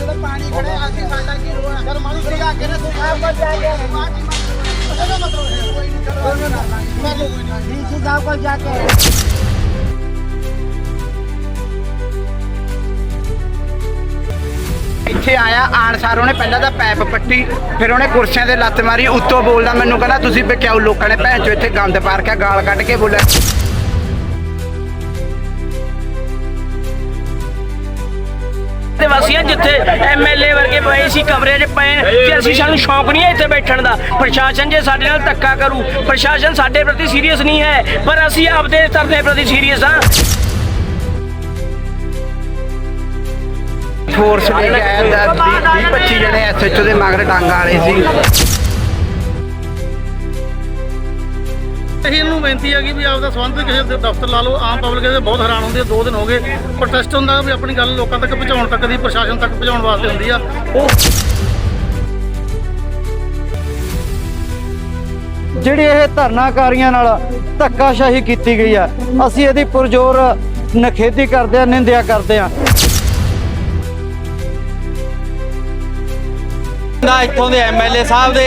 ਜਦੋਂ ਪਾਣੀ ਖੜੇ ਅਸੀਂ ਸਾਡਾ ਕੀ ਰੋਲ ਹੈ ਸਰ ਮਾਨੂੰ ਤੁਸੀਂ ਆ ਕੇ ਨਾ ਤੁਸੀਂ ਆਪ ਬਚ ਜਾਗੇ ਉਹਦਾ ਮਤਲਬ ਹੈ ਕੋਈ ਨਹੀਂ ਚਲੋ ਅਸੀਂ ਕਰ ਲਾਂਗੇ। ਮੈਂ ਕੋਈ ਨਹੀਂ। ਡੀਸੀ ਸਾਹਿਬ ਕੋਲ ਜਾ ਕੇ ਇੱਥੇ ਆਇਆ ਆਣ ਸਾਰ ਉਹਨੇ ਪਹਿਲਾਂ ਤਾਂ ਪੈਪ ਪੱਟੀ ਫਿਰ ਉਹਨੇ ਕੁਰਸੀਆਂ ਤੇ ਲੱਤ ਮਾਰੀ ਉੱਤੋਂ ਬੋਲਦਾ ਮੈਨੂੰ ਕਹਿੰਦਾ ਤੁਸੀਂ ਬਕਿਆਉ ਲੋਕਾਂ ਨੇ ਭੈਣ ਚੋ ਇੱਥੇ ਗੰਦ ਪਾਰ ਕੇ ਗਾਲ ਕੱਢ ਕੇ ਬੋਲਿਆ? ਵਾਸੀਆਂ ਜਿੱਥੇ ਐਮਐਲਏ ਵਰਗੇ ਪਏ ਸੀ ਕਮਰੇ 'ਚ ਪਏ ਤੇ ਅਸੀਂ ਸਾਨੂੰ ਸ਼ੌਂਕ ਨਹੀਂ ਹੈ ਇੱਥੇ ਬੈਠਣ ਦਾ। ਪ੍ਰਸ਼ਾਸਨ ਜੇ ਸਾਡੇ ਨਾਲ ਧੱਕਾ ਕਰੂ ਪ੍ਰਸ਼ਾਸਨ ਸਾਡੇ ਪ੍ਰਤੀ ਸੀਰੀਅਸ ਨਹੀਂ ਹੈ ਪਰ ਅਸੀਂ ਆਪਦੇ ਧਰਨੇ ਪ੍ਰਤੀ ਸੀਰੀਅਸ ਹਾਂ। ਫੋਰਸ ਲੈ ਕੇ ਆਇਆ 20 25 ਜਣੇ ਐਸਐਚਓ ਦੇ ਮਗਰ ਡਾਂਗਾ ਵਾਲੇ ਸੀ। ਇਹੀ ਨੂੰ ਬੇਨਤੀ ਹੈ ਕਿ ਵੀ ਆਪਦਾ ਸੰਬੰਧ ਕਿਸੇ ਦਫ਼ਤਰ ਲਾ ਲਓ ਆਮ ਪਬਲਿਕ ਇਹਦੇ ਬਹੁਤ ਹੈਰਾਨ ਹੁੰਦੀ ਹੈ ਦੋ ਦਿਨ ਹੋ ਗਏ। ਪ੍ਰੋਟੈਸਟ ਹੁੰਦਾ ਵੀ ਆਪਣੀ ਗੱਲ ਲੋਕਾਂ ਤੱਕ ਪਹੁੰਚਾਉਣ ਤੱਕ ਦੀ ਪ੍ਰਸ਼ਾਸਨ ਤੱਕ ਪਹੁੰਚਾਉਣ ਵਾਸਤੇ ਹੁੰਦੀ ਆ। ਉਹ ਜਿਹੜੀ ਇਹ ਧਰਨਾਕਾਰੀਆਂ ਨਾਲ ਧੱਕਾਸ਼ਾਹੀ ਕੀਤੀ ਗਈ ਆ ਅਸੀਂ ਇਹਦੀ ਪੁਰਜ਼ੋਰ ਨਖੇਦੀ ਕਰਦੇ ਆ ਨਿੰਦਿਆ ਕਰਦੇ ਆ। ਦਾ ਇੱਥੋਂ ਦੇ ਐਮਐਲਏ ਸਾਹਿਬ ਦੇ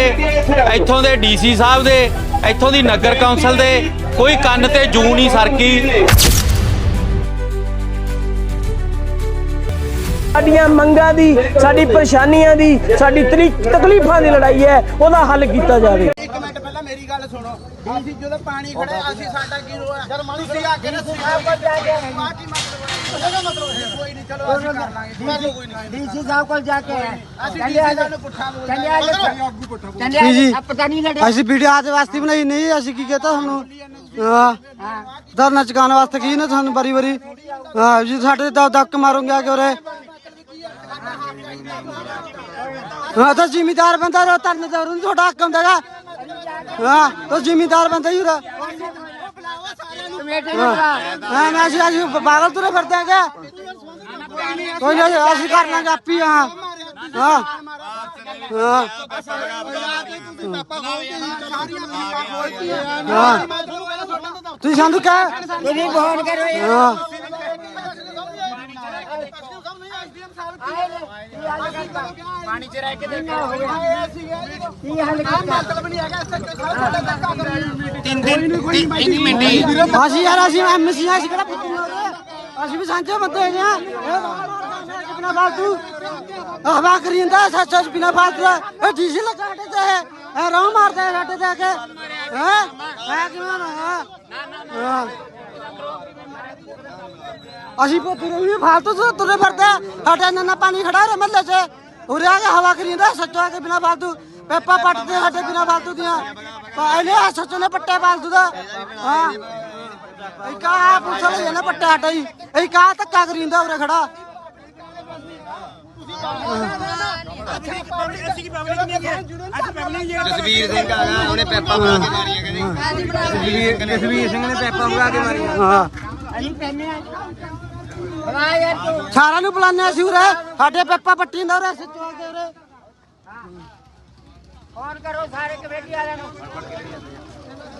ਇੱਥੋਂ ਦੇ ਡੀਸੀ ਸਾਹਿਬ ਦੇ ਇੱਥੋਂ ਦੀ ਨਗਰ ਕੌਂਸਲ ਦੇ ਕੋਈ ਕੰਨ ਤੇ ਜੂ ਨਹੀਂ ਸਰਕੀ। ਸਾਡੀਆਂ ਮੰਗਾਂ ਦੀ ਸਾਡੀ ਪਰੇਸ਼ਾਨੀਆਂ ਦੀ ਸਾਡੀ ਤਰੀ ਤਕਲੀਫਾਂ ਦੀ ਲੜਾਈ ਹੈ ਉਹਦਾ ਹੱਲ ਕੀਤਾ ਜਾਵੇ। ਇੱਕ ਮਿੰਟ ਪਹਿਲਾਂ ਮੇਰੀ ਗੱਲ ਸੁਣੋ। ਡੀਸੀ ਜਦੋਂ ਪਾਣੀ ਖੜੇ ਅਸੀਂ ਸਾਡਾ ਕੀ ਰੋਲ ਹੈ ਸਰ ਮਾਨੂੰ ਤੁਸੀਂ ਆ ਕੇ ਨਾ ਤੁਸੀਂ ਆਪ ਬਚ ਜਾਗੇ ਆ ਕੀ ਮਤਲਬ ਹੈ। ਉਹਦਾ ਮਤਲਬ ਹੈ? ਕੋਈ ਨਹੀਂ ਚਲੋ ਅਸੀਂ ਕਰ ਲਾਂਗੇ ਮੈਂ ਕੋਈ ਨਹੀਂ। ਡੀਸੀ ਸਾਹਿਬ ਕੋਲ ਜਾ ਕੇ ਅਸੀਂ ਕਹਿੰਦੇ ਡੀਸੀ ਆ ਸਾਹਿਬ ਨੂੰ ਪੁੱਠਾ ਬੋਲਦੇ ਕਹਿੰਦੇ ਆ ਕਹਿੰਦੇ ਆ ਜੀ। ਆ ਪਤਾ ਨਹੀਂ ਲੜਿਆ ਅਸੀਂ ਵੀਡੀਓ ਆਦੇ ਵਾਸਤੇ ਬਣਾਈ ਨਹੀਂ ਅਸੀਂ ਕੀ ਕਹਤਾ ਤੁਹਾਨੂੰ? ਹਾਂ ਧਰਨਾ ਚੁਕਾਉਣ ਵਾਸਤੇ ਕੀ ਨੇ ਤੁਹਾਨੂੰ ਬਰੀ ਬਰੀ ਹਾਂ ਜੀ ਸਾਡੇ ਦਾ ਧੱਕ ਮਾਰੋਗੇ ਆ ਕੇ ਉਰੇ। ਹਾਂ ਤਾਂ ਜ਼ਿਮੀਦਾਰ ਬੰਦਾ ਰੋ ਧਰਨੇ ਦਾ ਉਹਨੂੰ ਤੁਹਾਡਾ ਹੱਕ ਹੁੰਦਾ ਹੈਗਾ। ਹਾਂ ਤਾਂ ਜ਼ਿਮੀਦਾਰ ਬੰਦਾ ਹੀ ਉਰੇ। ਮੈਂ ਅਸੀਂ ਅਸੀਂ ਪਾਗਲ ਤੁਰੇ ਫਿਰਦੇ ਹੈਗੇ। ਕੋਈ ਨਹੀਂ ਅਸੀਂ ਕਰ ਲਾਂਗੇ ਆਪੀ ਹਾਂ ਹਾਂ। ਹਾਂ। ਹਾਂ। ਤੁਸੀਂ ਸਾਨੂੰ ਕਹਿ ਤੁਸੀਂ ਫੋਨ ਕਰੋ ਯਾਰ ਹਾਂ। ਪਾਣੀ 'ਚ ਰਹਿ ਕੇ ਦੇਖੋ। ਕੀ ਹੱਲ ਕੀਤਾ ਮਤਲਬ ਨਹੀਂ ਹੈਗਾ ਸਾਹਿਬ ਤੁਹਾਡਾ ਧੱਕਾ ਕਰੋ ਅਸੀਂ ਯਾਰ ਅਸੀਂ ਐਮਸੀ ਅਸੀਂ ਕਿਹੜਾ ਪੁੱਤੂ ਅਸੀਂ ਵੀ ਸਾਂਝੇ ਬੰਦੇ ਹੈਗੇ ਆ। ਇਹ ਬਿਨਾ ਫਾਲਤੂ ਹਵਾ ਕਰੀ ਸੱਚ ਸੱਚ ਬਿਨਾ ਫਾਲਤੂ ਇਹ ਡੀਜ਼ਲ ਸਾਡੇ ਤੇ ਇਹ ਰੌ ਮਾਰਦੇ ਸਾਡੇ ਤੇ ਆ ਕੇ। ਹੈ? ਹੈ ਕਿਵੇਂ ਨਾ ਹਾਂ। ਅਸੀਂ ਪੁੱਤੂ ਵੀ ਫਾਲਤੂ ਤੋਂ ਤੁਰੇ ਫਿਰਦੇ ਸਾਡੇ ਨਾਲ ਪਾਣੀ ਖੜਾ ਰੇ ਮੱਲੇ 'ਚ। ਉਰੇ ਆ ਕੇ ਹਵਾ ਕਰੀ ਜਾਂਦਾ, ਸੱਚੋ ਆ ਕੇ ਬਿਨਾ ਫਾਲਤੂ। ਪੇਪਾ ਪੱਟਦੇ ਸਾਡੇ ਬਿਨਾ ਫਾਲਤੂ ਦੀਆਂ। ਇਹਨੇ ਸੱਚੋ ਨੇ ਪੱਟੇ ਫਾਲਤੂ ਦਾ। ਹਾਂ। ਇਹ ਕਾ ਪੁੱਛ ਲਈ ਨਾ ਪੱਟੇ ਹਟਾ ਹੀ। ਇਹ ਕਾ ਧੱਕਾ ਕਰੀ ਜਾਂਦਾ ਉਰੇ ਖੜਾ। ਜਸਵੀਰ ਸਿੰਘ ਆ ਗਿਆ ਉਹਨੇ ਪੈਪਾ ਬਣਾ ਕੇ ਮਾਰੀਆਂ ਕਹਿੰਦੇ। ਜਸਵੀਰ ਜਸਵੀਰ ਸਿੰਘ ਨੇ ਪੈਪਾ ਬਣਾ ਕੇ ਮਾਰੀਆਂ। ਹਾਂ। ਅਸੀਂ ਕਹਿੰਦੇ ਆ ਯਾਰ ਤੂੰ ਸਾਰਿਆਂ ਨੂੰ ਬੁਲਾਉਂਦੇ ਅਸੀਂ ਉਰੇ। ਸਾਡੇ ਪੈਪਾ ਪੱਟੀ ਜਾਂਦਾ ਉਰੇ ਸੱਚੋ ਆ ਕੇ ਉਰੇ। ਫੋਨ ਕਰੋ ਸਾਰੇ ਕਮੇਟੀ ਵਾਲਿਆਂ ਨੂੰ।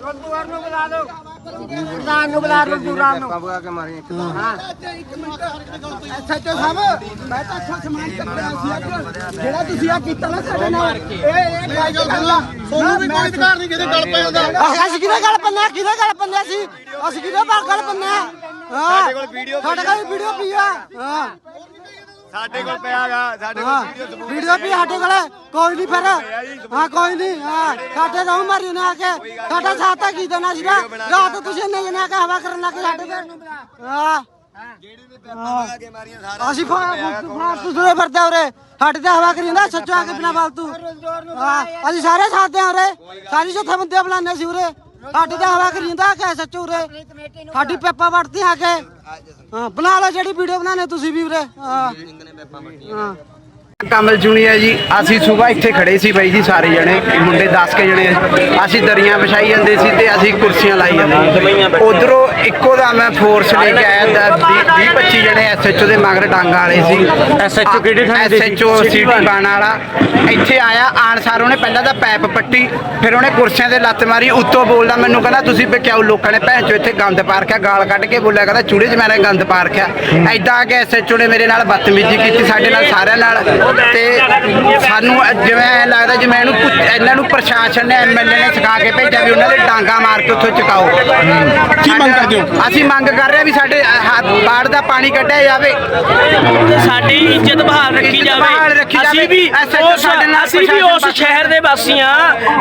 ਰੋਦੂਵਾਰ ਨੂੰ ਬੁਲਾ ਦਿਓ। ਪ੍ਰਧਾਨ ਨੂੰ ਬੁਲਾ ਰੋਦੂਵਾਰ ਨੂੰ। ਬਣਾ ਕੇ ਮਾਰੀਆਂ ਐਸਐਚਓ ਸਾਹਿਬ ਮੈਂ ਤਾਂ ਅੱਛਾ ਸਮਾਨ ਚੱਕਿਆ ਸੀ ਅੱਜ। ਜਿਹੜਾ ਤੁਸੀਂ ਆ ਕੀਤਾ ਨਾ ਸਾਡੇ ਨਾਲ ਇਹ ਇਹ ਗਲਤ ਗੱਲ ਆ ਸੋਨੂੰ ਵੀ ਕੋਈ ਅਧਿਕਾਰ ਨਹੀਂ ਜਿਹਦੇ ਗੱਲ ਪਿਆ ਹੁੰਦਾ ਅਸੀਂ ਕਿਹਦੇ ਗੱਲ ਪੰਨੇ ਕਿਹਦੇ ਗੱਲ ਪੰਨੇ ਅਸੀਂ? ਅਸੀਂ ਕਿਹਦੇ ਬਾਲ ਗੱਲ ਪੰਨੇ ਹਾਂ। ਸਾਡੇ ਕੋਲ ਵੀਡੀਓ ਸਾਡੇ ਕੋਲ ਵੀਡੀਓ ਪਈ ਆ। ਹਾਂ। ਸਾਡੇ ਕੋਲ ਪਿਆਗਾ ਸਾਡੇ ਹਾਂ। ਵੀਡੀਓ ਵੀ ਸਾਡੇ ਕੋਲ। ਹੈ। ਕੋਈ ਨਹੀਂ ਫਿਰ। ਹਾਂ ਕੋਈ ਨਹੀਂ। ਹਾਂ ਸਾਡੇ ਤਾਂ ਮਾਰੀ ਨੇ ਆ ਕੇ ਸਾਡਾ ਸਾਥ ਤਾਂ ਕੀ ਦੇਣਾ ਸੀਗਾ? ਰਾਤ ਤੁਸੀਂ ਨੇ ਜਨਾ ਕੇ ਹਵਾ ਕਰਨ ਲੱਗੇ ਸਾਡੇ ਤੇ। ਹਾਂ। ਬਣਾ ਕੇ ਮਾਰੀਆਂ ਸਾਰੇ ਅਸੀਂ ਫਾਲਤੂ ਤੁਰੇ ਫਿਰਦੇ ਉਰੇ। ਸਾਡੇ ਤੇ ਹਵਾ ਕਰੀ ਜਾਂਦਾ ਸੱਚੋ ਆ ਕੇ ਬਿਨਾ ਫਾਲਤੂ। ਹਾਂ ਅਸੀਂ ਸਾਰੇ ਸਾਥ ਦੇ ਉਰੇ। ਸਾਰੀ ਜੱਥੇ ਬੰਦੇ ਬੁਲਾਉਂਦੇ ਸੀ ਉਰੇ। ਸਾਡੇ ਤੇ ਹਵਾ ਕਰੀ ਜਾਂਦਾ ਕਿ ਸੱਚੋ ਉਰੇ। ਸਾਡੀ ਪੈਪਾ ਵੜਦੀ ਆ ਕੇ। ਹਾਂ ਬਣਾ ਲਓ ਜਿਹੜੀ ਵੀਡੀਓ ਬਣਾਣੇ ਤੁਸੀਂ ਵੀ ਉਰੇ ਹਾਂ। ਹਾਂ। ਕਮਲ ਜੁਨੀਆ ਜੀ ਅਸੀਂ ਸਵੇਰ ਇੱਥੇ ਖੜੇ ਸੀ ਬਾਈ ਜੀ ਸਾਰੇ ਜਣੇ ਮੁੰਡੇ 10 ਕੇ ਜਣੇ। ਅਸੀਂ ਦਰੀਆਂ ਵਿਛਾਈ ਜਾਂਦੇ ਸੀ ਤੇ ਅਸੀਂ ਕੁਰਸੀਆਂ ਲਾਈ ਜਾਂਦੇ ਉਧਰੋਂ ਇੱਕੋ ਦਾ ਮੈਂ ਫੋਰਸ ਲੈ ਕੇ ਆਇਆ 20 25 ਜਣੇ ਐਸਐਚਓ ਦੇ ਮਗਰ ਡਾਂਗਾ ਵਾਲੇ ਸੀ। ਐਸਐਚਓ ਕਿਹੜੇ ਥਾਣੇ ਦੇ ਐਸਐਚਓ ਸੀਟੀ ਬਾਣ ਵਾਲਾ। ਇੱਥੇ ਆਇਆ ਆਣ ਸਾਰ ਉਹਨੇ ਪਹਿਲਾਂ ਤਾਂ ਪੈਪ ਪੱਟੀ ਫਿਰ ਉਹਨੇ ਕੁਰਸੀਆਂ ਤੇ ਲੱਤ ਮਾਰੀ ਉੱਤੋਂ ਬੋਲਦਾ ਮੈਨੂੰ ਕਹਿੰਦਾ ਤੁਸੀਂ ਬਕਿਆਉ ਲੋਕਾਂ ਨੇ ਭੈਣ ਚੋ ਇੱਥੇ ਗੰਦ ਪਾ ਰੱਖਿਆ ਗਾਲ ਕੱਢ ਕੇ ਬੋਲਿਆ ਕਹਿੰਦਾ ਚੂੜੇ 'ਚ ਮੈਨੇ ਗੰਦ ਪਾ ਰੱਖਿਆ ਐਦਾਂ ਆ ਕੇ ਐਸਐਚਓ ਨੇ ਮੇਰੇ ਨਾਲ ਬਦਤਮੀਜ਼ੀ ਕੀਤੀ ਸਾਡੇ ਨਾਲ ਸਾਰਿਆਂ ਨਾਲ। ਤੇ ਸਾਨੂੰ ਜਿਵੇਂ ਐਂ ਲੱਗਦਾ ਜਿਵੇਂ ਇਹਨੂੰ ਇਹਨਾਂ ਨੂੰ ਪ੍ਰਸ਼ਾਸਨ ਨੇ ਐਮਐਲਏ ਨੇ ਸਿਖਾ ਕੇ ਭੇਜਿਆ ਵੀ ਉਹਨਾਂ ਦੇ ਡਾਂਗਾ ਮਾਰ ਕੇ ਉੱਥੋਂ ਚੁਕਾਓ। ਕੀ ਮੰਗ ਕਰਦੇ ਹੋ? ਅਸੀਂ ਮੰਗ ਕਰ ਰਹੇ ਹਾਂ ਵੀ ਸਾਡੇ ਹੱਥ ਬਾੜ ਦਾ ਪਾਣੀ ਕੱਢਿਆ ਜਾਵੇ। ਸਾਡੀ ਇੱਜ਼ਤ ਬਹਾਲ ਰੱਖੀ ਜਾਵੇ। ਅਸੀਂ ਵੀ ਉਸ ਸਾਡੇ ਨਾਲ ਅਸੀਂ ਵੀ ਉਸ ਸ਼ਹਿਰ ਦੇ ਵਾਸੀ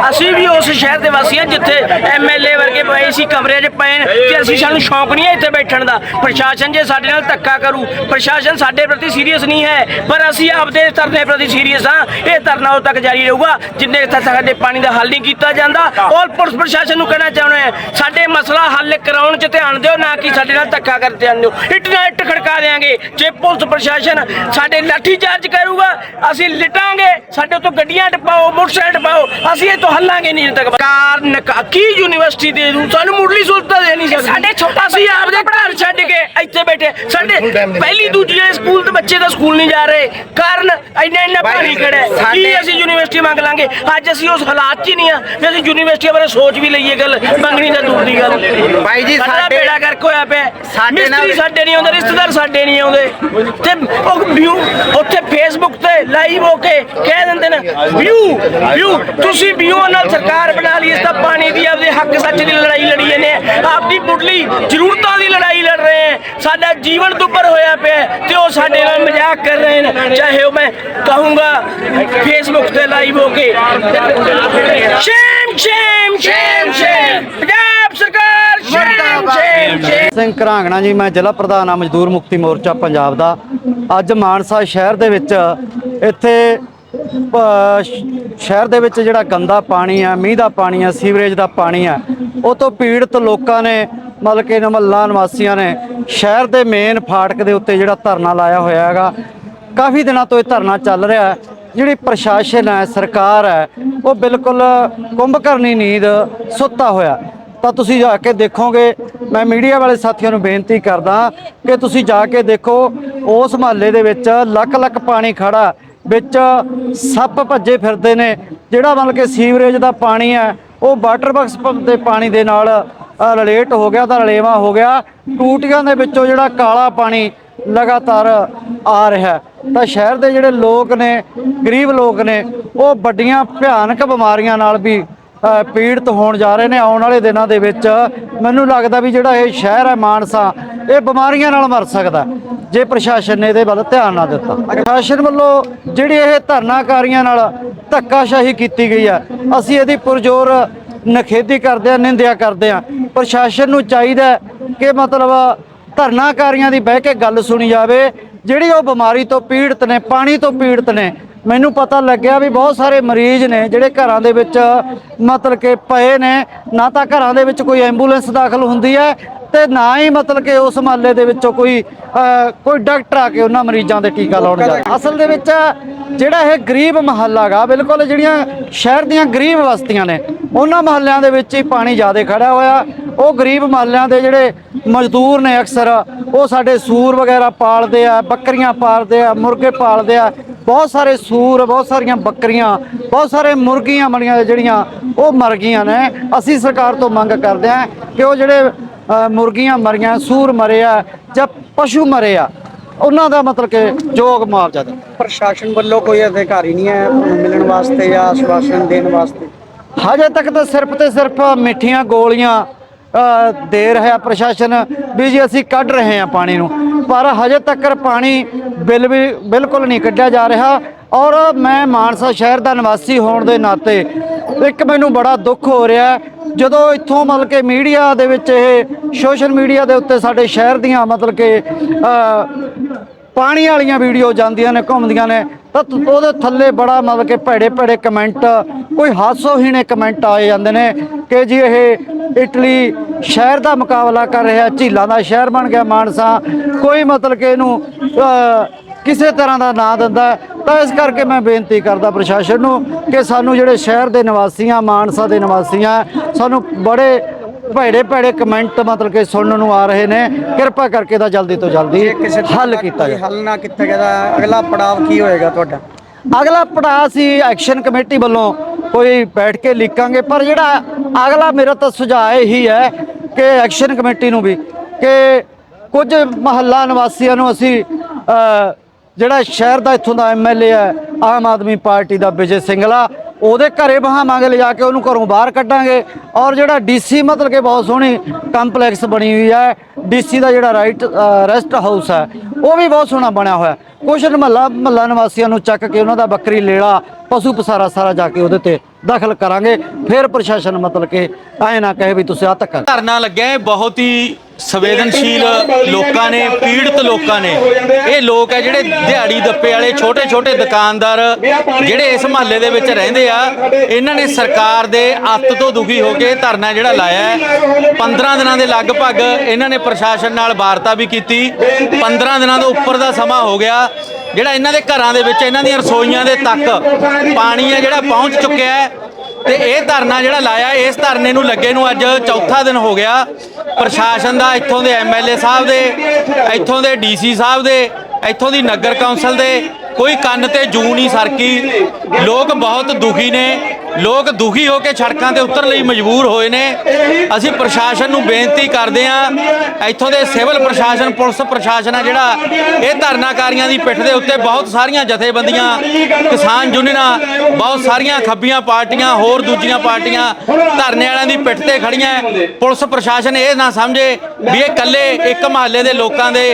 ਅਸੀਂ ਵੀ ਉਸ ਸ਼ਹਿਰ ਦੇ ਵਾਸੀ ਜਿੱਥੇ ਐਮਐਲਏ ਵਰਗੇ ਪਏ ਸੀ ਕਮਰਿਆਂ 'ਚ ਪਏ ਤੇ ਅਸੀਂ ਸਾਨੂੰ ਸ਼ੌਂਕ ਨਹੀਂ ਹੈ ਇੱਥੇ ਬੈਠਣ ਦਾ। ਪ੍ਰਸ਼ਾਸਨ ਜੇ ਸਾਡੇ ਨਾਲ ਧੱਕਾ ਕਰੂ ਪ੍ਰਸ਼ਾਸਨ ਸਾਡੇ ਪ੍ਰਤੀ ਸੀਰੀਅਸ ਨਹੀਂ ਹੈ ਪਰ ਅਸੀਂ ਆਪਦੇ ਧਰਨੇ ਪ੍ਰਤੀ ਸੀਰੀਅਸ ਹਾਂ। ਇਹ ਧਰਨਾ ਉਦੋਂ ਤੱਕ ਜਾਰੀ ਰਹੂਗਾ ਜਿੰਨੇ ਤੱਕ ਸਾਡੇ ਪਾਣੀ ਦਾ ਹੱਲ ਨਹੀਂ ਕੀਤਾ ਜਾਂਦਾ। ਔਰ ਪੁਲਿਸ ਪ੍ਰਸ਼ਾਸਨ ਨੂੰ ਕਹਿਣਾ ਚਾਹੁੰਦੇ ਹਾਂ ਸਾਡੇ ਮਸਲਾ ਹੱਲ ਕਰਾਉਣ 'ਚ ਧਿਆਨ ਦਿਓ ਨਾ ਕਿ ਸਾਡੇ ਨਾਲ ਧੱਕਾ ਕਰ ਧਿਆਨ ਦਿਓ। ਇੱਟ ਨਾਲ ਇੱਟ ਖੜਕਾ ਦੇਾਂਗੇ ਜੇ ਪੁਲਿਸ ਪ੍ਰਸ਼ਾਸਨ ਸਾਡੇ ਲਾਠੀ ਚਾਰਜ ਕਰੂਗਾ ਅਸੀਂ ਲਿਟਾਂਗੇ। ਸਾਡੇ ਤੋਂ ਗੱਡੀਆਂ ਟਪਾਓ ਮੋਟਰਸਾਈਕਲ ਟਪਾਓ ਅਸੀਂ ਇਹ ਤੋਂ ਹੱਲਾਂਗੇ ਨਹੀਂ ਤੱਕ। ਕਾਰ ਕੀ ਯੂਨੀਵਰਸਿਟੀ ਦੇ ਦੂ ਸਾਨੂੰ ਮੁੱਢਲੀ ਸਹੂਲਤਾਂ ਦੇ ਨਹੀਂ ਸਕਦੇ ਸਾਡੇ ਛੋਟਾ ਅਸੀਂ ਆਪਦੇ ਘਰ ਛੱਡ ਕੇ ਇੱਥੇ ਬੈਠੇ। ਸਾਡੇ ਪਹਿਲੀ ਦੂਜੀ ਦੇ ਸਕੂਲ ਦੇ ਬੱਚੇ ਤਾਂ ਸਕੂਲ ਨਹੀਂ ਜਾ ਰਹੇ। ਕਾਰਨ ਇੰਨਾ ਇੰਨਾ ਪਾਣੀ ਖੜਾ ਹੈ। ਕੀ ਅਸੀਂ ਯੂਨੀਵਰਸਿਟੀ ਮੰਗ ਲਾਂਗੇ? ਅੱਜ ਅਸੀਂ ਉਸ ਹਾਲਾਤ 'ਚ ਹੀ ਨਹੀਂ ਆ ਵੀ ਅਸੀਂ ਯੂਨੀਵਰਸਿਟੀ ਬਾਰੇ ਸੋਚ ਵੀ ਲਈਏ ਗੱਲ। ਮੰਗਣੀ ਤਾਂ ਦੂਰ ਦੀ ਗੱਲ। ਬਾਈ ਜੀ, ਸਾਡਾ ਸਾਡੇ- ਬੇੜਾ ਗਰਕ ਹੋਇਆ ਪਿਆ। ਸਾਡੇ ਨਾਲ- ਮਿਸਤਰੀ ਸਾਡੇ ਨਹੀਂ ਆਉਂਦੇ ਰਿਸ਼ਤੇਦਾਰ ਸਾਡੇ ਨਹੀਂ ਆਉਂਦੇ। ਤੇ ਉਹ ਵਿਊ ਉੱਥੇ ਫੇਸਬੁੱਕ ਤੇ ਲਾਈਵ ਹੋ ਕੇ ਕਹਿ ਦਿੰਦੇ ਨੇ ਵਿਊ ਵਿਊ ਤੁਸੀਂ ਵਿਊ ਨਾਲ ਸਰਕਾਰ ਬਣਾ ਲਈ ਇਸ ਤਾਂ ਪਾਣੀ ਦੀ ਆਪਦੇ ਹੱਕ ਸੱਚ ਦੀ ਲੜਾਈ ਲੜੀ ਜਾਂਦੇ ਆ। ਆਪਦੀ ਮੁੱਢਲੀ ਜ਼ਰੂਰਤਾਂ ਦੀ ਲੜਾਈ ਲੜ ਰਹੇ ਆ। ਸਾਡਾ ਜੀਵਨ ਦੁੱਬਰ ਹੋਇਆ ਪਿਆ ਹੈ ਤੇ ਉਹ ਸਾਡੇ ਨਾਲ ਮਜ਼ਾਕ ਕਰ ਰਹੇ ਨੇ। ਚਾਹੇ ਉਹ ਮੈਂ ਕਹੂੰਗਾ ਫੇਸਬੁੱਕ ਤੇ ਲਾਈਵ ਹੋ ਕੇ। Shame shame shame shame Punjab ਸਰਕਾਰ shame shame shame Singh Gharangna ji, ਮੈਂ ਜ਼ਿਲ੍ਹਾ ਪ੍ਰਧਾਨ ਆ ਮਜ਼ਦੂਰ ਮੁਕਤੀ ਮੋਰਚਾ ਪੰਜਾਬ ਦਾ। ਅੱਜ ਮਾਨਸਾ ਸ਼ਹਿਰ ਦੇ ਵਿੱਚ, ਇੱਥੇ ਸ਼ਹਿਰ ਦੇ ਵਿੱਚ ਜਿਹੜਾ ਗੰਦਾ ਪਾਣੀ ਆ ਮੀਂਹ ਦਾ ਪਾਣੀ ਆ ਸੀਵਰੇਜ ਦਾ ਪਾਣੀ ਆ ਉਹ ਤੋਂ ਪੀੜਤ ਲੋਕਾਂ ਨੇ, ਮਤਲਬ ਕਿ ਮਹੱਲਾ ਨਿਵਾਸੀਆਂ ਨੇ, ਸ਼ਹਿਰ ਦੇ ਮੇਨ ਫਾਟਕ ਦੇ ਉੱਤੇ ਜਿਹੜਾ ਧਰਨਾ ਲਾਇਆ ਹੋਇਆ ਹੈਗਾ। ਕਾਫੀ ਦਿਨਾਂ ਤੋਂ ਇਹ ਧਰਨਾ ਚੱਲ ਰਿਹਾ ਹੈ। ਜਿਹੜੀ ਪ੍ਰਸ਼ਾਸਨ ਹੈ, ਸਰਕਾਰ ਹੈ, ਉਹ ਬਿਲਕੁਲ ਕੁੰਭਕਰਨੀ ਨੀਂਦ ਸੁੱਤਾ ਹੋਇਆ। ਤਾਂ ਤੁਸੀਂ ਜਾ ਕੇ ਦੇਖੋਗੇ, ਮੈਂ ਮੀਡੀਆ ਵਾਲੇ ਸਾਥੀਆਂ ਨੂੰ ਬੇਨਤੀ ਕਰਦਾ ਕਿ ਤੁਸੀਂ ਜਾ ਕੇ ਦੇਖੋ, ਉਸ ਮਹੱਲੇ ਦੇ ਵਿੱਚ ਲੱਖ ਲੱਖ ਪਾਣੀ ਖੜਾ, ਵਿੱਚ ਸੱਪ ਭੱਜੇ ਫਿਰਦੇ ਨੇ, ਜਿਹੜਾ ਮਤਲਬ ਕਿ ਸੀਵਰੇਜ ਦਾ ਪਾਣੀ ਹੈ, ਉਹ ਵਾਟਰ ਬਕਸ ਪੰਪ ਦੇ ਪਾਣੀ ਦੇ ਨਾਲ ਰਿਲੇਟ ਹੋ ਗਿਆ, ਤਾਂ ਰਲੇਵਾ ਹੋ ਗਿਆ, ਟੂਟੀਆਂ ਦੇ ਵਿੱਚੋਂ ਜਿਹੜਾ ਕਾਲਾ ਪਾਣੀ ਲਗਾਤਾਰ ਆ ਰਿਹਾ ਤਾਂ ਸ਼ਹਿਰ ਦੇ ਜਿਹੜੇ ਲੋਕ ਨੇ, ਗਰੀਬ ਲੋਕ ਨੇ, ਉਹ ਵੱਡੀਆਂ ਭਿਆਨਕ ਬਿਮਾਰੀਆਂ ਨਾਲ ਵੀ ਪੀੜਤ ਹੋਣ ਜਾ ਰਹੇ ਨੇ ਆਉਣ ਵਾਲੇ ਦਿਨਾਂ ਦੇ ਵਿੱਚ। ਮੈਨੂੰ ਲੱਗਦਾ ਵੀ ਜਿਹੜਾ ਇਹ ਸ਼ਹਿਰ ਹੈ ਮਾਨਸਾ, ਇਹ ਬਿਮਾਰੀਆਂ ਨਾਲ ਮਰ ਸਕਦਾ ਜੇ ਪ੍ਰਸ਼ਾਸਨ ਨੇ ਇਹਦੇ ਵੱਲ ਧਿਆਨ ਨਾ ਦਿੱਤਾ। ਪ੍ਰਸ਼ਾਸਨ ਵੱਲੋਂ ਜਿਹੜੀ ਇਹ ਧਰਨਾਕਾਰੀਆਂ ਨਾਲ ਧੱਕਾਸ਼ਾਹੀ ਕੀਤੀ ਗਈ ਹੈ, ਅਸੀਂ ਇਹਦੀ ਪੁਰਜ਼ੋਰ ਨਖੇਦੀ ਕਰਦੇ ਆ ਨਿੰਦਿਆ ਕਰਦੇ ਆ ਪ੍ਰਸ਼ਾਸਨ ਨੂੰ ਚਾਹੀਦਾ ਕਿ ਮਤਲਬ ਧਰਨਾਕਾਰੀਆਂ ਦੀ ਬਹਿ ਕੇ ਗੱਲ ਸੁਣੀ ਜਾਵੇ, ਜਿਹੜੀ ਉਹ ਬਿਮਾਰੀ ਤੋਂ ਪੀੜਤ ਨੇ, ਪਾਣੀ ਤੋਂ ਪੀੜਤ ਨੇ ਮੈਨੂੰ ਪਤਾ ਲੱਗਿਆ ਵੀ ਬਹੁਤ ਸਾਰੇ ਮਰੀਜ਼ ਨੇ ਜਿਹੜੇ ਘਰਾਂ ਦੇ ਵਿੱਚ ਮਤਲਬ ਕਿ ਪਏ ਨੇ, ਨਾ ਤਾਂ ਘਰਾਂ ਦੇ ਵਿੱਚ ਕੋਈ ਐਂਬੂਲੈਂਸ ਦਾਖਲ ਹੁੰਦੀ ਹੈ ਤੇ ਨਾ ਹੀ ਮਤਲਬ ਕਿ ਉਸ ਮਹੱਲੇ ਦੇ ਵਿੱਚੋਂ ਕੋਈ ਕੋਈ ਡਾਕਟਰ ਆ ਕੇ ਉਹਨਾਂ ਮਰੀਜ਼ਾਂ ਦੇ ਟੀਕਾ ਲਾਉਣ ਜਾਂਦਾ ਅਸਲ ਦੇ ਵਿੱਚ ਜਿਹੜਾ ਇਹ ਗਰੀਬ ਮਹੱਲਾ ਗਾ ਬਿਲਕੁਲ ਜਿਹੜੀਆਂ ਸ਼ਹਿਰ ਦੀਆਂ ਗਰੀਬ ਬਸਤੀਆਂ ਨੇ, ਉਹਨਾਂ ਮਹੱਲਿਆਂ ਦੇ ਵਿੱਚ ਹੀ ਪਾਣੀ ਜ਼ਿਆਦਾ ਖੜਾ ਹੋਇਆ। ਉਹ ਗਰੀਬ ਮਹੱਲਿਆਂ ਦੇ ਜਿਹੜੇ ਮਜ਼ਦੂਰ ਨੇ ਅਕਸਰ, ਉਹ ਸਾਡੇ ਸੂਰ ਵਗੈਰਾ ਪਾਲਦੇ ਆ, ਬੱਕਰੀਆਂ ਪਾਲਦੇ ਆ, ਮੁਰਗੇ ਪਾਲਦੇ ਆ ਬਹੁਤ ਸਾਰੇ ਸੂਰ ਬਹੁਤ ਸਾਰੀਆਂ ਬੱਕਰੀਆਂ ਬਹੁਤ ਸਾਰੇ ਮੁਰਗੀਆਂ ਮਰੀਆਂ ਜਿਹੜੀਆਂ ਉਹ ਮਰ ਗਈਆਂ ਨੇ। ਅਸੀਂ ਸਰਕਾਰ ਤੋਂ ਮੰਗ ਕਰਦੇ ਆ ਕਿ ਉਹ ਜਿਹੜੇ ਮੁਰਗੀਆਂ ਮਰੀਆਂ ਸੂਰ ਮਰੇ ਆ ਜਾਂ ਪਸ਼ੂ ਮਰੇ ਆ ਉਹਨਾਂ ਦਾ ਮਤਲਬ ਕਿ ਯੋਗ ਮੁਆਵਜ਼ਾ ਦੇ ਪ੍ਰਸ਼ਾਸਨ ਵੱਲੋਂ ਕੋਈ ਅਧਿਕਾਰੀ ਨਹੀਂ ਹੈ ਮਿਲਣ ਵਾਸਤੇ ਜਾਂ ਆਸ਼ਵਾਸਨ ਦੇਣ ਵਾਸਤੇ? ਹਜੇ ਤੱਕ ਤਾਂ ਸਿਰਫ ਤੇ ਸਿਰਫ ਮਿੱਠੀਆਂ ਗੋਲੀਆਂ ਦੇ ਰਿਹਾ ਪ੍ਰਸ਼ਾਸਨ ਵੀ ਜੀ ਅਸੀਂ ਕੱਢ ਰਹੇ ਹਾਂ ਪਾਣੀ ਨੂੰ। ਪਰ ਹਜੇ ਤੱਕ ਪਾਣੀ ਬਿਲ ਵੀ ਬਿਲਕੁਲ ਨਹੀਂ ਕੱਢਿਆ ਜਾ ਰਿਹਾ ਔਰ ਮੈਂ ਮਾਨਸਾ ਸ਼ਹਿਰ ਦਾ ਨਿਵਾਸੀ ਹੋਣ ਦੇ ਨਾਤੇ ਇੱਕ ਮੈਨੂੰ ਬੜਾ ਦੁੱਖ ਹੋ ਰਿਹਾ ਜਦੋਂ ਇੱਥੋਂ ਮਤਲਬ ਕਿ ਮੀਡੀਆ ਦੇ ਵਿੱਚ ਇਹ ਸੋਸ਼ਲ ਮੀਡੀਆ ਦੇ ਉੱਤੇ ਸਾਡੇ ਸ਼ਹਿਰ ਦੀਆਂ ਮਤਲਬ ਕਿ ਪਾਣੀ ਵਾਲੀਆਂ ਵੀਡੀਓ ਜਾਂਦੀਆਂ ਨੇ, ਘੁੰਮਦੀਆਂ ਨੇ, ਤਾਂ ਉਹਦੇ ਥੱਲੇ ਬੜਾ ਮਤਲਬ ਕਿ ਭੈੜੇ ਭੈੜੇ ਕਮੈਂਟ, ਕੋਈ ਹਾਸੋਹੀਣੇ ਕਮੈਂਟ ਆਏ ਜਾਂਦੇ ਨੇ ਕਿ ਜੀ ਇਹ ਇਟਲੀ ਸ਼ਹਿਰ ਦਾ ਮੁਕਾਬਲਾ ਕਰ ਰਿਹਾ, ਝੀਲਾਂ ਦਾ ਸ਼ਹਿਰ ਬਣ ਗਿਆ ਮਾਨਸਾ, ਕੋਈ ਮਤਲਬ ਕਿ ਇਹਨੂੰ ਕਿਸੇ ਤਰ੍ਹਾਂ ਦਾ ਨਾਂ ਦਿੰਦਾ ਤਾਂ ਇਸ ਕਰਕੇ ਮੈਂ ਬੇਨਤੀ ਕਰਦਾ ਪ੍ਰਸ਼ਾਸਨ ਨੂੰ ਕਿ ਸਾਨੂੰ ਜਿਹੜੇ ਸ਼ਹਿਰ ਦੇ ਨਿਵਾਸੀਆਂ, ਮਾਨਸਾ ਦੇ ਨਿਵਾਸੀਆਂ, ਸਾਨੂੰ ਬੜੇ ਭੈੜੇ ਭੈੜੇ ਕਮੈਂਟ ਮਤਲਬ ਕਿ ਸੁਣਨ ਨੂੰ ਆ ਰਹੇ ਨੇ। ਕਿਰਪਾ ਕਰਕੇ ਦਾ ਜਲਦੀ ਤੋਂ ਜਲਦੀ ਹੱਲ ਕੀਤਾ ਜਾਵੇ। ਹੱਲ ਨਾ ਕੀਤਾ ਗਿਆ ਤਾਂ ਅਗਲਾ ਪੜਾਅ ਕੀ ਹੋਏਗਾ ਤੁਹਾਡਾ? ਅਗਲਾ ਪੜਾਅ ਸੀ ਐਕਸ਼ਨ ਕਮੇਟੀ ਵੱਲੋਂ ਕੋਈ ਬੈਠ ਕੇ ਲਿਖਾਂਗੇ ਪਰ ਜਿਹੜਾ ਅਗਲਾ ਮੇਰਾ ਤਾਂ ਸੁਝਾਅ ਇਹੀ ਹੈ ਕਿ ਐਕਸ਼ਨ ਕਮੇਟੀ ਨੂੰ ਵੀ ਕਿ ਕੁਝ ਮਹੱਲਾ ਨਿਵਾਸੀਆਂ ਨੂੰ ਅਸੀਂ ਜਿਹੜਾ ਸ਼ਹਿਰ ਦਾ ਇੱਥੋਂ ਦਾ ਐਮਐਲਏ ਹੈ ਆਮ ਆਦਮੀ ਪਾਰਟੀ ਦਾ ਵਿਜੇ ਸਿੰਗਲਾ ਉਹਦੇ ਘਰੇ ਬਹਾਵਾਂਗੇ, ਲਿਜਾ ਕੇ ਉਹਨੂੰ ਘਰੋਂ ਬਾਹਰ ਕੱਢਾਂਗੇ। ਔਰ ਜਿਹੜਾ ਡੀਸੀ ਮਤਲਬ ਕਿ ਬਹੁਤ ਸੋਹਣੀ ਕੰਪਲੈਕਸ ਬਣੀ ਹੋਈ ਹੈ ਡੀਸੀ ਦਾ ਜਿਹੜਾ ਰਾਈਟ ਰੈਸਟ ਹਾਊਸ ਹੈ, ਉਹ ਵੀ ਬਹੁਤ ਸੋਹਣਾ ਬਣਿਆ ਹੋਇਆ। ਕੁਛ ਮਹੱਲਾ ਮਹੱਲਾ ਨਿਵਾਸੀਆਂ ਨੂੰ ਚੱਕ ਕੇ ਉਹਨਾਂ ਦਾ ਬੱਕਰੀ ਲੇਲਾ, ਪਸ਼ੂ ਪਸਾਰਾ ਸਾਰਾ ਜਾ ਕੇ ਉਹਦੇ ਤੇ ਦਾਖਲ ਕਰਾਂਗੇ। ਫਿਰ ਪ੍ਰਸ਼ਾਸਨ ਮਤਲਬ ਕਿ ਐ ਨਾ ਕਹੇ ਵੀ ਤੁਸੀਂ ਆ ਧੱਕਾ ਧਰਨਾ ਲੱਗਿਆ ਬਹੁਤ ਹੀ ਸੰਵੇਦਨਸ਼ੀਲ ਲੋਕਾਂ ਨੇ, ਪੀੜਤ ਲੋਕਾਂ ਨੇ। ਇਹ ਲੋਕ ਹੈ ਜਿਹੜੇ ਦਿਹਾੜੀ ਦੱਪੇ ਵਾਲੇ ਛੋਟੇ ਛੋਟੇ ਦੁਕਾਨਦਾਰ ਜਿਹੜੇ ਇਸ ਮਹੱਲੇ ਦੇ ਵਿੱਚ ਰਹਿੰਦੇ ਆ, ਇਹਨਾਂ ਨੇ ਸਰਕਾਰ ਦੇ ਅੱਤ ਤੋਂ ਦੁਖੀ ਹੋ ਕੇ ਧਰਨਾ ਜਿਹੜਾ ਲਾਇਆ ਹੈ। 15 ਦਿਨਾਂ ਦੇ ਲਗਭਗ ਇਹਨਾਂ ਨੇ ਪ੍ਰਸ਼ਾਸਨ ਨਾਲ ਵਾਰਤਾ ਵੀ ਕੀਤੀ। 15 ਦਿਨਾਂ ਤੋਂ ਉੱਪਰ ਦਾ ਸਮਾਂ ਹੋ ਗਿਆ। ਜਿਹੜਾ ਇਹਨਾਂ ਦੇ ਘਰਾਂ ਦੇ ਵਿੱਚ, ਇਹਨਾਂ ਦੀਆਂ ਰਸੋਈਆਂ ਦੇ ਤੱਕ ਪਾਣੀ ਹੈ ਜਿਹੜਾ ਪਹੁੰਚ ਚੁੱਕਿਆ ਹੈ। ਤੇ ਇਹ ਧਰਨਾ ਜਿਹੜਾ ਲਾਇਆ, ਇਸ ਧਰਨੇ ਨੂੰ ਲੱਗੇ ਨੂੰ ਅੱਜ ਚੌਥਾ ਦਿਨ ਹੋ ਗਿਆ। ਪ੍ਰਸ਼ਾਸਨ ਦਾ, ਇੱਥੋਂ ਦੇ ਐਮਐਲਏ ਸਾਹਿਬ ਦੇ, ਇੱਥੋਂ ਦੇ ਡੀਸੀ ਸਾਹਿਬ ਦੇ, ਇੱਥੋਂ ਦੀ ਨਗਰ ਕੌਂਸਲ ਦੇ, ਕੋਈ ਕੰਨ ਤੇ ਜੂ ਨਹੀਂ ਸਰਕੀ। ਲੋਕ ਬਹੁਤ ਦੁਖੀ ਨੇ। ਲੋਕ ਦੁਖੀ ਹੋ ਕੇ ਸੜਕਾਂ ਤੇ ਉਤਰਨ ਲਈ ਮਜਬੂਰ ਹੋਏ ਨੇ। ਅਸੀਂ ਪ੍ਰਸ਼ਾਸਨ ਨੂੰ ਬੇਨਤੀ ਕਰਦੇ ਹਾਂ, ਇੱਥੋਂ ਦੇ ਸਿਵਲ ਪ੍ਰਸ਼ਾਸਨ, ਪੁਲਿਸ ਪ੍ਰਸ਼ਾਸਨ ਆ ਜਿਹੜਾ ਇਹ ਧਰਨਾਕਾਰੀਆਂ ਦੀ ਪਿੱਠ ਦੇ ਉੱਤੇ ਬਹੁਤ ਸਾਰੀਆਂ ਜਥੇਬੰਦੀਆਂ, ਕਿਸਾਨ ਯੂਨੀਅਨਾਂ, ਬਹੁਤ ਸਾਰੀਆਂ ਖੱਬੀਆਂ ਪਾਰਟੀਆਂ, ਹੋਰ ਦੂਜੀਆਂ ਪਾਰਟੀਆਂ ਧਰਨੇ ਵਾਲਿਆਂ ਦੀ ਪਿੱਠ ਤੇ ਖੜੀਆਂ ਪੁਲਿਸ ਪ੍ਰਸ਼ਾਸਨ ਇਹ ਨਾ ਸਮਝੇ ਵੀ ਇਹ ਇਕੱਲੇ ਇੱਕ ਮਹੱਲੇ ਦੇ ਲੋਕਾਂ ਦੇ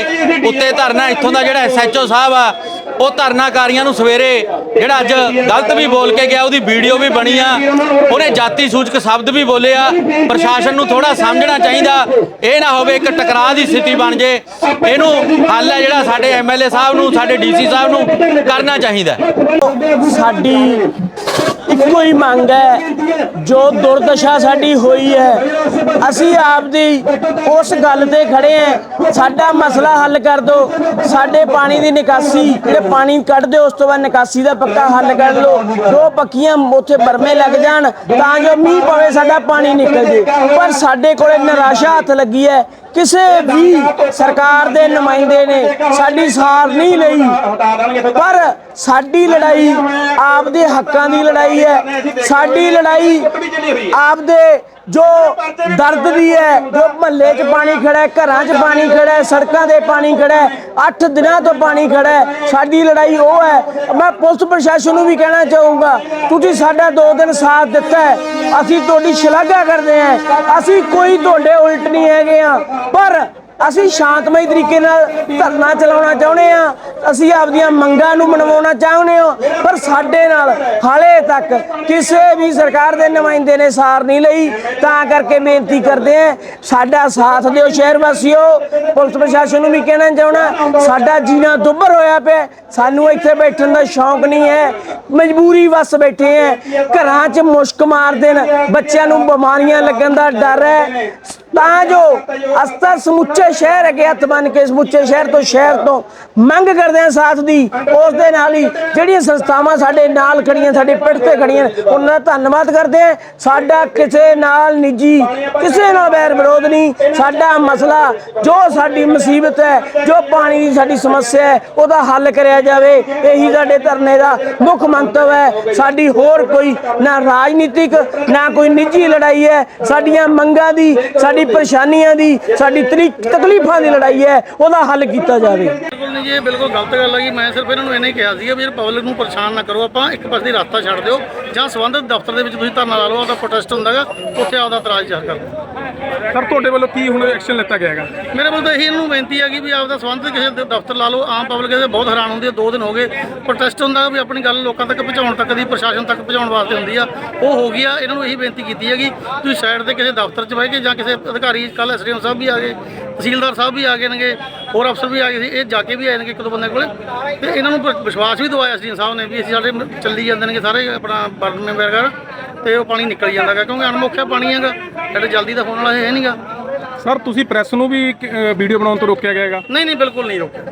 ਉੱਤੇ ਧਰਨਾ, ਇੱਥੋਂ ਦਾ ਜਿਹੜਾ ਐਸਐਚਓ ਸਾਹਿਬ ਆ, ਉਹ ਧਰਨਾਕਾਰੀਆਂ ਨੂੰ ਸਵੇਰੇ ਜਿਹੜਾ ਅੱਜ ਗਲਤ ਵੀ ਬੋਲ ਕੇ ਗਿਆ, ਉਹਦੀ ਵੀਡੀਓ ਵੀ ਬਣੀ ਆ। ਉਹਨੇ ਜਾਤੀ ਸੂਚਕ ਸ਼ਬਦ ਵੀ ਬੋਲੇ ਆ। ਪ੍ਰਸ਼ਾਸਨ ਨੂੰ ਥੋੜਾ ਸਮਝਣਾ ਚਾਹੀਦਾ। ਇਹ ਨਾ ਹੋਵੇ ਇੱਕ ਟਕਰਾਅ ਦੀ ਸਥਿਤੀ ਬਣ ਜੇ। ਇਹਨੂੰ ਹੱਲ ਹੈ ਜਿਹੜਾ ਸਾਡੇ ਐਮਐਲਏ ਸਾਹਿਬ ਨੂੰ, ਸਾਡੇ ਡੀਸੀ ਸਾਹਿਬ ਨੂੰ ਕਰਨਾ ਚਾਹੀਦਾ। ਸਾਡੀ ਇੱਕੋ ਹੀ ਮੰਗ ਹੈ? ਜੋ ਦੁਰਦਸ਼ਾ ਸਾਡੀ ਹੋਈ ਹੈ, ਅਸੀਂ ਆਪਦੀ ਉਸ ਗੱਲ ਤੇ ਖੜੇ ਹਾਂ। ਸਾਡਾ ਮਸਲਾ ਹੱਲ ਕਰ ਦਿਓ। ਸਾਡੇ ਪਾਣੀ ਦੀ ਨਿਕਾਸੀ, ਜਿਹੜੇ ਪਾਣੀ ਕੱਢ ਦਿਓ, ਉਸ ਤੋਂ ਬਾਅਦ ਨਿਕਾਸੀ ਦਾ ਪੱਕਾ ਹੱਲ ਕਰ ਲਓ। ਦੋ ਪੱਕੀਆਂ ਉੱਥੇ ਬਰਮੇ ਲੱਗ ਜਾਣ, ਤਾਂ ਜੋ ਮੀਂਹ ਪਵੇ, ਸਾਡਾ ਪਾਣੀ ਨਿਕਲ ਜੇ। ਪਰ ਸਾਡੇ ਕੋਲੇ ਨਿਰਾਸ਼ਾ ਹੱਥ ਲੱਗੀ ਹੈ। ਕਿਸੇ ਵੀ ਸਰਕਾਰ ਦੇ ਨੁਮਾਇੰਦੇ ਨੇ ਸਾਡੀ ਸਾਰ ਨਹੀਂ ਲਈ। ਪਰ ਸਾਡੀ ਲੜਾਈ ਆਪਦੇ ਹੱਕਾਂ ਦੀ ਲੜਾਈ ਹੈ। ਸਾਡੀ ਲੜਾਈ ਆਪਦੇ ਜੋ ਦਰਦ ਦੀ ਹੈ ਜੋ ਮਹੱਲੇ 'ਚ ਪਾਣੀ ਖੜਾ ਹੈ ਘਰਾਂ 'ਚ ਪਾਣੀ ਖੜਾ ਹੈ ਸੜਕਾਂ ਤੇ ਪਾਣੀ ਖੜਾ ਹੈ 8 ਦਿਨਾਂ ਤੋਂ ਪਾਣੀ ਖੜਾ ਹੈ। ਸਾਡੀ ਲੜਾਈ ਉਹ ਹੈ। ਮੈਂ ਪੁਲਿਸ ਪ੍ਰਸ਼ਾਸਨ ਨੂੰ ਵੀ ਕਹਿਣਾ ਚਾਹੂੰਗਾ ਤੁਸੀਂ ਸਾਡਾ ਦੋ ਦਿਨ ਸਾਥ ਦਿੱਤਾ ਹੈ। ਅਸੀਂ ਤੁਹਾਡੀ ਸ਼ਲਾਘਾ ਕਰਦੇ ਹਾਂ। ਅਸੀਂ ਕੋਈ ਤੁਹਾਡੇ ਉਲਟ ਨਹੀਂ ਹੈਗੇ ਆ ਪਰ ਅਸੀਂ ਸ਼ਾਂਤਮਈ ਤਰੀਕੇ ਨਾਲ ਧਰਨਾ ਚਲਾਉਣਾ ਚਾਹੁੰਦੇ ਆ ਅਸੀਂ ਆਪਦੀਆਂ ਮੰਗਾਂ ਨੂੰ ਮਨਵਾਉਣਾ ਚਾਹੁੰਦੇ ਹਾਂ। ਪਰ ਸਾਡੇ ਨਾਲ ਹਾਲੇ ਤੱਕ ਕਿਸੇ ਵੀ ਸਰਕਾਰ ਦੇ ਨੁਮਾਇੰਦੇ ਨੇ ਸਾਰ ਨਹੀਂ ਲਈ। ਤਾਂ ਕਰਕੇ ਬੇਨਤੀ ਕਰਦੇ ਆ ਸਾਡਾ ਸਾਥ ਦਿਓ ਸ਼ਹਿਰ ਵਾਸੀਓ। ਪੁਲਿਸ ਪ੍ਰਸ਼ਾਸਨ ਨੂੰ ਵੀ ਕਹਿਣਾ ਚਾਹਣਾ ਸਾਡਾ ਜੀਣਾ ਦੁੱਭਰ ਹੋਇਆ ਪਿਆ। ਸਾਨੂੰ ਇੱਥੇ ਬੈਠਣ ਦਾ ਸ਼ੌਂਕ ਨਹੀਂ ਹੈ। ਮਜਬੂਰੀ ਵਸ ਬੈਠੇ ਆ ਘਰਾਂ 'ਚ ਮੁਸ਼ਕ ਮਾਰ ਦੇਣ, ਬੱਚਿਆਂ ਨੂੰ ਬਿਮਾਰੀਆਂ ਲੱਗਣ ਦਾ ਡਰ ਹੈ। ਤਾਂ ਜੋ ਅਸਤਰ ਸਮੁੱਚੇ ਸ਼ਹਿਰ ਅੱਗੇ ਹੱਥ ਬੰਨ ਕੇ ਸਮੁੱਚੇ ਸ਼ਹਿਰ ਤੋਂ ਸ਼ਹਿਰ ਤੋਂ ਮੰਗ ਕਰਦੇ ਆ ਸਾਥ ਦੀ, ਉਸ ਦੇ ਨਾਲ ਹੀ ਜਿਹੜੀਆਂ ਸੰਸਥਾਵਾਂ ਸਾਡੇ ਨਾਲ ਖੜੀਆਂ ਸਾਡੇ ਪਿੱਠ ਤੇ ਖੜੀਆਂ ਉਹਨਾਂ ਦਾ ਧੰਨਵਾਦ ਕਰਦੇ ਆ ਸਾਡਾ ਕਿਸੇ ਨਾਲ ਨਿੱਜੀ, ਕਿਸੇ ਨਾਲ ਬੈਰ ਵਿਰੋਧ ਨਹੀਂ। ਸਾਡਾ ਮਸਲਾ ਜੋ ਸਾਡੀ ਮੁਸੀਬਤ ਹੈ, ਜੋ ਪਾਣੀ ਦੀ ਸਾਡੀ ਸਮੱਸਿਆ ਹੈ, ਉਹਦਾ ਹੱਲ ਕਰਿਆ ਜਾਵੇ। ਇਹੀ ਸਾਡੇ ਧਰਨੇ ਦਾ ਮੁੱਖ ਮੰਤਵ ਹੈ। ਸਾਡੀ ਹੋਰ ਕੋਈ ਨਾ ਰਾਜਨੀਤਿਕ, ਨਾ ਕੋਈ ਨਿੱਜੀ ਲੜਾਈ ਹੈ। ਸਾਡੀਆਂ ਮੰਗਾਂ ਦੀ, ਸਾਡੀ ਪਰੇਸ਼ਾਨੀਆਂ ਦੀ ਸਾਡੀ ਤਕਲੀਫਾਂ ਦੀ ਲੜਾਈ ਹੈ ਉਹਦਾ ਹੱਲ ਕੀਤਾ ਜਾਵੇ। ਬਿਲਕੁਲ ਨਹੀਂ ਜੀ ਇਹ ਬਿਲਕੁਲ ਗਲਤ ਗੱਲ ਹੈ ਮੈਂ ਸਿਰਫ ਇਹਨਾਂ ਨੂੰ ਇੰਨਾ ਹੀ ਕਿਹਾ ਸੀਗਾ ਵੀ ਪਬਲਿਕ ਨੂੰ ਪਰੇਸ਼ਾਨ ਨਾ ਕਰੋ। ਆਪਾਂ ਇੱਕ ਪਾਸੇ ਰਸਤਾ ਛੱਡ ਦਿਓ ਜਾਂ ਸੰਬੰਧਿਤ ਦਫ਼ਤਰ ਦੇ ਵਿੱਚ ਤੁਸੀਂ ਧਰਨਾ ਲਾ ਲਓ ਉਹਦਾ ਪ੍ਰੋਟੈਸਟ ਹੁੰਦਾਗਾ ਉੱਥੇ ਆਪਦਾ ਇਤਰਾਜ਼ ਜ਼ਾਹਰ ਕਰ ਦਿਓ। ਸਰ ਤੁਹਾਡੇ ਵੱਲੋਂ ਕੀ ਹੁਣ ਐਕਸ਼ਨ ਲਿੱਤਾ ਗਿਆ ਹੈਗਾ? ਮੇਰੇ ਵੱਲ ਤਾਂ ਇਹੀ ਇਹਨਾਂ ਨੂੰ ਬੇਨਤੀ ਹੈਗੀ ਵੀ ਆਪਦਾ ਸੰਬੰਧਿਤ ਕਿਸੇ ਦ- ਦਫ਼ਤਰ ਲਾ ਲਓ ਆਮ ਪਬਲਿਕ ਇਹਦੇ ਬਹੁਤ ਹੈਰਾਨ ਹੁੰਦੀ ਹੈ ਦੋ ਦਿਨ ਹੋ ਗਏ। ਪ੍ਰੋਟੈਸਟ ਹੁੰਦਾ ਵੀ ਆਪਣੀ ਗੱਲ ਲੋਕਾਂ ਤੱਕ ਪਹੁੰਚਾਉਣ ਤੱਕ ਦੀ ਪ੍ਰਸ਼ਾਸਨ ਤੱਕ ਪਹੁੰਚਾਉਣ ਵਾਸਤੇ ਹੁੰਦੀ ਆ। ਉਹ ਹੋ ਗਈ ਆ ਇਹਨਾਂ ਨੂੰ ਇਹੀ ਬੇਨਤੀ ਕੀਤੀ ਹੈਗੀ ਤੁਸੀਂ ਸਾਈਡ ਤੇ ਕਿਸੇ ਦਫ਼ਤਰ 'ਚ ਬਹਿ ਕੇ ਜਾਂ ਕਿਸੇ ਅਧਿਕਾਰੀ ਕੱਲ ਐਸਡੀਐਮ ਸਾਹਿਬ ਵੀ ਆ ਗਏ ਤਹਿਸੀਲਦਾਰ ਸਾਹਿਬ ਵੀ ਆ ਗਏ ਨੇਗੇ ਹੋਰ ਅਫਸਰ ਵੀ ਆ ਗਏ ਸੀ ਇਹ ਜਾ ਕੇ ਵੀ ਆਏ ਨੇਗੇ ਇੱਕ ਦੋ ਬੰਦੇ ਕੋਲੇ। ਤੇ ਇਹਨਾਂ ਨੂੰ ਵਿਸ਼ਵਾਸ ਵੀ ਦਵਾਇਆ ਐਸਡੀਐਮ ਸਾਹਿਬ ਨੇ ਵੀ ਅਸੀਂ ਸਾਡੇ ਚੱਲੀ ਜਾਂਦੇ ਨੇਗੇ ਸਾਰੇ ਆਪਣਾ ਬਰਨ ਵਗੈਰਾ ਤੇ ਉਹ ਪਾਣੀ ਨਿਕਲ ਜਾਂਦਾ ਗਾ ਕਿਉਂਕਿ ਅਣਮੁੱਖਿਆ ਪਾਣੀ ਹੈਗਾ ਸਾਡੇ ਜਲਦੀ ਦਾ ਹੋਣ ਵਾਲਾ ਹੈ ਨਹੀਂਗਾ ਸਰ ਤੁਸੀਂ ਪ੍ਰੈਸ ਨੂੰ ਵੀ ਵੀਡੀਓ ਬਣਾਉਣ ਤੋਂ ਰੋਕਿਆ ਗਿਆ ਹੈਗਾ ਨਹੀਂ ਨਹੀਂ ਬਿਲਕੁਲ ਨਹੀਂ ਰੋਕਿਆ।